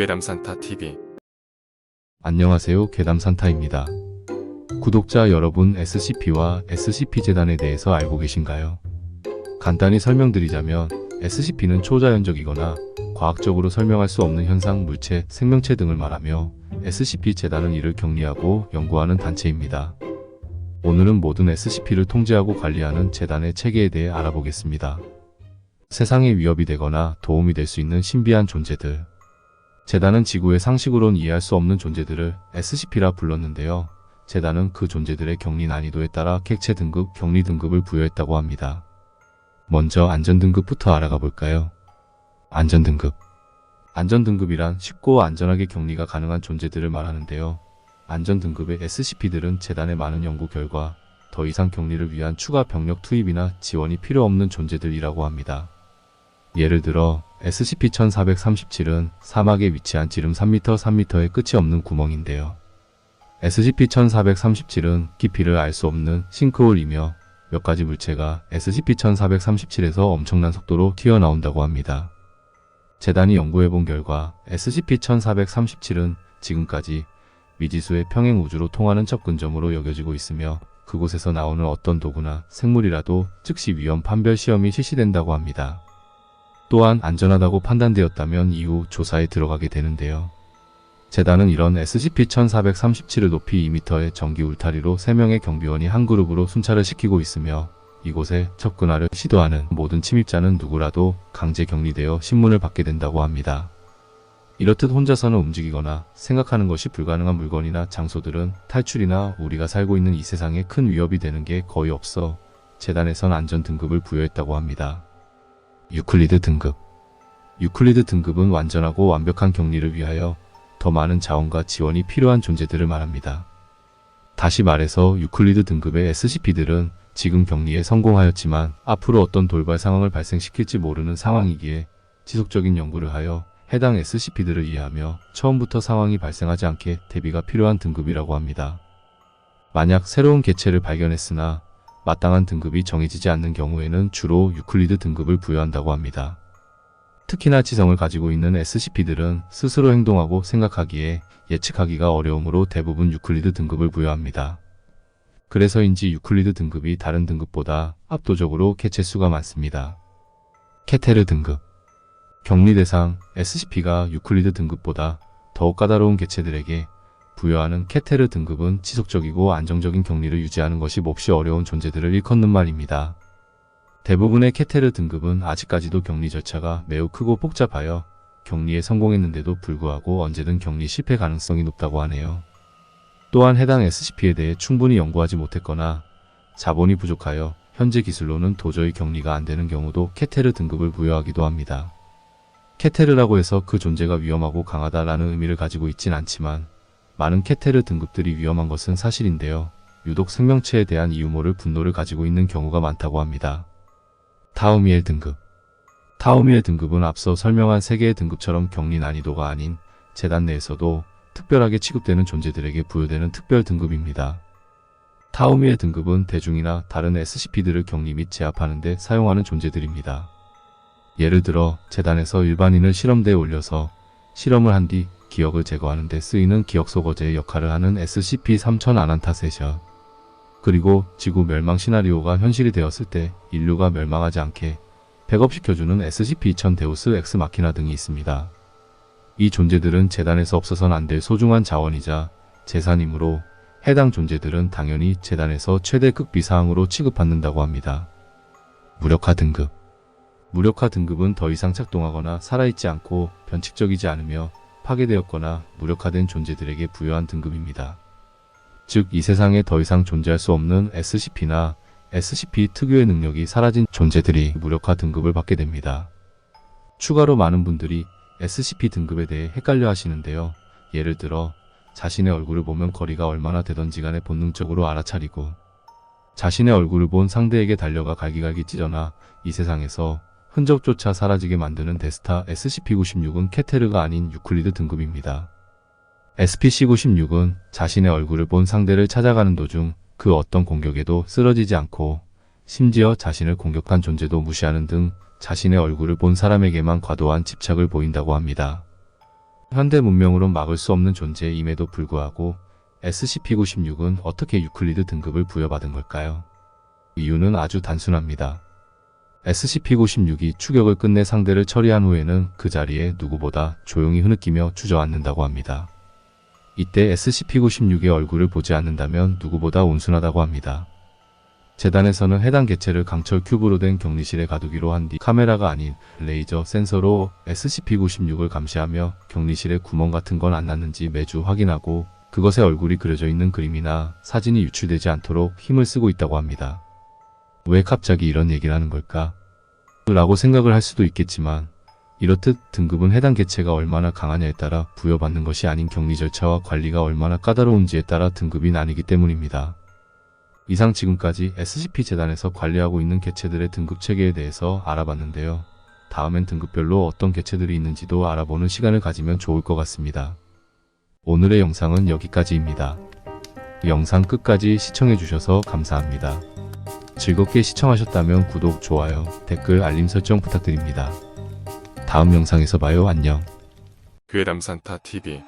괴담산타TV 안녕하세요. 괴담산타입니다. 구독자 여러분 SCP와 SCP-재단에 대해서 알고 계신가요? 간단히 설명드리자면 SCP는 초자연적이거나 과학적으로 설명할 수 없는 현상, 물체, 생명체 등을 말하며 SCP-재단은 이를 격리하고 연구하는 단체입니다. 오늘은 모든 SCP를 통제하고 관리하는 재단의 체계에 대해 알아보겠습니다. 세상에 위협이 되거나 도움이 될 수 있는 신비한 존재들. 재단은 지구의 상식으론 이해할 수 없는 존재들을 SCP라 불렀는데요. 재단은 그 존재들의 격리 난이도에 따라 객체 등급, 격리 등급을 부여했다고 합니다. 먼저 안전 등급부터 알아가 볼까요? 안전 등급. 안전 등급이란 쉽고 안전하게 격리가 가능한 존재들을 말하는데요. 안전 등급의 SCP들은 재단의 많은 연구 결과 더 이상 격리를 위한 추가 병력 투입이나 지원이 필요 없는 존재들이라고 합니다. 예를 들어 SCP-1437은 사막에 위치한 지름 3m, 3m의 끝이 없는 구멍인데요. SCP-1437은 깊이를 알 수 없는 싱크홀이며 몇 가지 물체가 SCP-1437에서 엄청난 속도로 튀어나온다고 합니다. 재단이 연구해본 결과 SCP-1437은 지금까지 미지수의 평행 우주로 통하는 접근점으로 여겨지고 있으며 그곳에서 나오는 어떤 도구나 생물이라도 즉시 위험 판별 시험이 실시된다고 합니다. 또한 안전하다고 판단되었다면 이후 조사에 들어가게 되는데요. 재단은 이런 SCP-1437을 높이 2m의 전기 울타리로 3명의 경비원이 한 그룹으로 순찰을 시키고 있으며 이곳에 접근하려 시도하는 모든 침입자는 누구라도 강제 격리되어 신문을 받게 된다고 합니다. 이렇듯 혼자서는 움직이거나 생각하는 것이 불가능한 물건이나 장소들은 탈출이나 우리가 살고 있는 이 세상에 큰 위협이 되는 게 거의 없어 재단에선 안전 등급을 부여했다고 합니다. 유클리드 등급 유클리드 등급은 완전하고 완벽한 격리를 위하여 더 많은 자원과 지원이 필요한 존재들을 말합니다. 다시 말해서 유클리드 등급의 SCP들은 지금 격리에 성공하였지만 앞으로 어떤 돌발 상황을 발생시킬지 모르는 상황이기에 지속적인 연구를 하여 해당 SCP들을 이해하며 처음부터 상황이 발생하지 않게 대비가 필요한 등급이라고 합니다. 만약 새로운 개체를 발견했으나 마땅한 등급이 정해지지 않는 경우에는 주로 유클리드 등급을 부여한다고 합니다. 특히나 지성을 가지고 있는 SCP들은 스스로 행동하고 생각하기에 예측하기가 어려우므로 대부분 유클리드 등급을 부여합니다. 그래서인지 유클리드 등급이 다른 등급보다 압도적으로 개체 수가 많습니다. 케테르 등급 격리 대상 SCP가 유클리드 등급보다 더욱 까다로운 개체들에게 부여하는 케테르 등급은 지속적이고 안정적인 격리를 유지하는 것이 몹시 어려운 존재들을 일컫는 말입니다. 대부분의 케테르 등급은 아직까지도 격리 절차가 매우 크고 복잡하여 격리에 성공했는데도 불구하고 언제든 격리 실패 가능성이 높다고 하네요. 또한 해당 SCP에 대해 충분히 연구하지 못했거나 자본이 부족하여 현재 기술로는 도저히 격리가 안 되는 경우도 케테르 등급을 부여하기도 합니다. 케테르라고 해서 그 존재가 위험하고 강하다라는 의미를 가지고 있진 않지만 많은 케테르 등급들이 위험한 것은 사실인데요. 유독 생명체에 대한 이유모를 분노를 가지고 있는 경우가 많다고 합니다. 타우미엘 등급 타우미엘 등급은 앞서 설명한 세 개의 등급처럼 격리 난이도가 아닌 재단 내에서도 특별하게 취급되는 존재들에게 부여되는 특별 등급입니다. 타우미엘 등급은 대중이나 다른 SCP들을 격리 및 제압하는 데 사용하는 존재들입니다. 예를 들어 재단에서 일반인을 실험대에 올려서 실험을 한 뒤 기억을 제거하는 데 쓰이는 기억 소거제의 역할을 하는 SCP-3000 아난타세션 그리고 지구 멸망 시나리오가 현실이 되었을 때 인류가 멸망하지 않게 백업시켜주는 SCP-2000 데우스 엑스 마키나 등이 있습니다. 이 존재들은 재단에서 없어선 안 될 소중한 자원이자 재산이므로 해당 존재들은 당연히 재단에서 최대 극비 사항으로 취급받는다고 합니다. 무력화 등급 무력화 등급은 더 이상 작동하거나 살아있지 않고 변칙적이지 않으며 파괴되었거나 무력화된 존재들에게 부여한 등급입니다. 즉, 이 세상에 더 이상 존재할 수 없는 SCP나 SCP 특유의 능력이 사라진 존재들이 무력화 등급을 받게 됩니다. 추가로 많은 분들이 SCP 등급에 대해 헷갈려 하시는데요. 예를 들어, 자신의 얼굴을 보면 거리가 얼마나 되던지 간에 본능적으로 알아차리고, 자신의 얼굴을 본 상대에게 달려가 갈기갈기 찢어나 이 세상에서 흔적조차 사라지게 만드는 데스타 SCP-96은 케테르가 아닌 유클리드 등급입니다. SPC-96은 자신의 얼굴을 본 상대를 찾아가는 도중 그 어떤 공격에도 쓰러지지 않고 심지어 자신을 공격한 존재도 무시하는 등 자신의 얼굴을 본 사람에게만 과도한 집착을 보인다고 합니다. 현대 문명으론 막을 수 없는 존재임에도 불구하고 SCP-96은 어떻게 유클리드 등급을 부여받은 걸까요? 이유는 아주 단순합니다. SCP-96이 추격을 끝내 상대를 처리한 후에는 그 자리에 누구보다 조용히 흐느끼며 주저앉는다고 합니다. 이때 SCP-96의 얼굴을 보지 않는다면 누구보다 온순하다고 합니다. 재단에서는 해당 개체를 강철 큐브로 된 격리실에 가두기로 한 뒤 카메라가 아닌 레이저 센서로 SCP-96을 감시하며 격리실에 구멍 같은 건 안 났는지 매주 확인하고 그것에 얼굴이 그려져 있는 그림이나 사진이 유출되지 않도록 힘을 쓰고 있다고 합니다. 왜 갑자기 이런 얘기를 하는 걸까? 라고 생각을 할 수도 있겠지만 이렇듯 등급은 해당 개체가 얼마나 강하냐에 따라 부여받는 것이 아닌 격리 절차와 관리가 얼마나 까다로운지에 따라 등급이 나뉘기 때문입니다. 이상 지금까지 SCP 재단에서 관리하고 있는 개체들의 등급 체계에 대해서 알아봤는데요. 다음엔 등급별로 어떤 개체들이 있는지도 알아보는 시간을 가지면 좋을 것 같습니다. 오늘의 영상은 여기까지입니다. 영상 끝까지 시청해주셔서 감사합니다. 즐겁게 시청하셨다면 구독, 좋아요, 댓글, 알림 설정 부탁드립니다. 다음 영상에서 봐요. 안녕. 괴담산타 TV